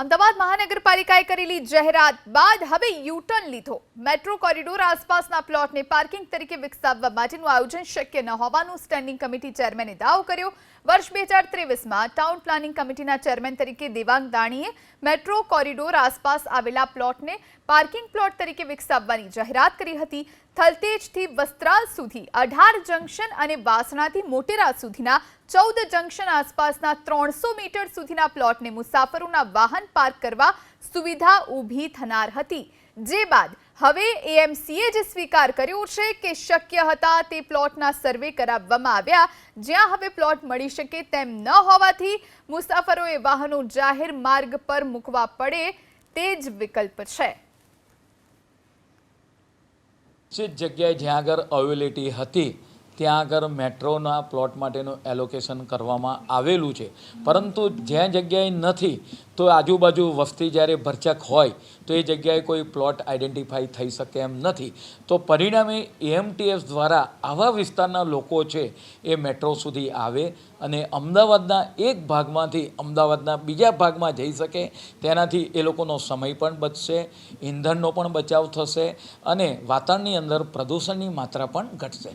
અમદાવાદ મહાનગરપાલિકાએ કરેલી જાહેરાત બાદ હવે યુટર્ન લીધો. મેટ્રો કોરિડોર આસપાસના પ્લોટને પાર્કિંગ તરીકે વિકસાવવા માટેનું આયોજન શક્ય ન હોવાનું સ્ટેન્ડિંગ કમિટી ચેરમેને દાવો કર્યો. વર્ષ બે હજાર ત્રેવીસમાં ટાઉન પ્લાનિંગ કમિટીના ચેરમેન તરીકે દેવાંગ દાણીએ મેટ્રો કોરિડોર આસપાસ આવેલા પ્લોટને પાર્કિંગ પ્લોટ તરીકે વિકસાવવાની જાહેરાત કરી હતી. થલતેજથી વસ્ત્રાલ સુધી, અઢાર જંકશન અને વાસણાથી મોટેરા સુધીના ચૌદ જંકશન આસપાસના ત્રણસો મીટર સુધીના પ્લોટને મુસાફરોના વાહન પાર્ક કરવા સુવિધા ઊભી થનાર હતી. જે બાદ હવે એએમસીએ જે સ્વીકાર કર્યો છે કે શક્ય હતા તે પ્લોટના સર્વે કરાવવામાં આવ્યા. જ્યાં હવે પ્લોટ મળી શકે તેમ ન હોવાથી મુસાફરોએ વાહનો જાહેર માર્ગ પર મૂકવા પડે તે જ વિકલ્પ છે. જગ્યાએ જ્યાં આગળ અવેલેબિલિટી હતી ત્યાં આગળ મેટ્રોના પ્લોટ માટેનું એલોકેશન કરવામાં આવેલું છે. પરંતુ જ્યાં જગ્યાએ નથી, તો આજુબાજુ વસ્તી જ્યારે ભરચક હોય, તો એ જગ્યાએ કોઈ પ્લોટ આઈડેન્ટિફાઈ થઈ શકે એમ નથી. તો પરિણામે એએમટીએસ દ્વારા આવા વિસ્તારના લોકો છે, એ મેટ્રો સુધી આવે અને અમદાવાદના એક ભાગમાંથી અમદાવાદના બીજા ભાગમાં જઈ શકે, તેનાથી એ લોકોનો સમય પણ બચશે, ઈંધણનો પણ બચાવ થશે અને વાતાવરણની અંદર પ્રદૂષણની માત્રા પણ ઘટશે.